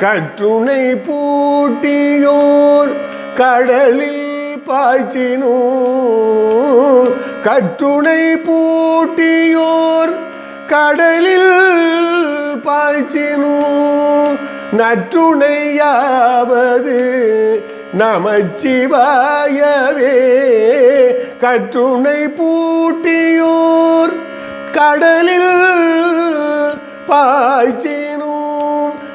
கற்றுணை பூட்டியோர் கடலில் பாய்ச்சினோ கற்றுணை பூட்டியோர் கடலில் பாய்ச்சினோ நற்றுணையாவது நமச்சிவாயவே. கற்றுணை பூட்டியோர் கடலில் பாய்ச்சி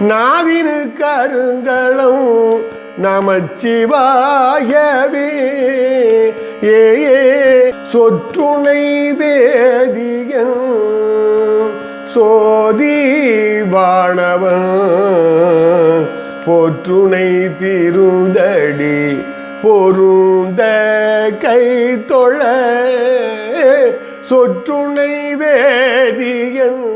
நாவினு கருங்களும் நமச்சிவாயவே. ஏ சொற்றுணை வேதியன் சோதி வாணவன் போற்றுணை திருந்தடி பொருந்த கை தொழ. சொற்றுணை வேதியன்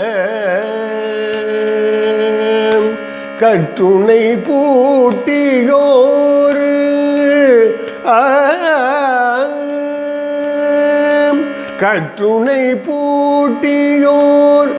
கற்றுணை பூட்டியோரு. கற்றுணை பூட்டியோர்.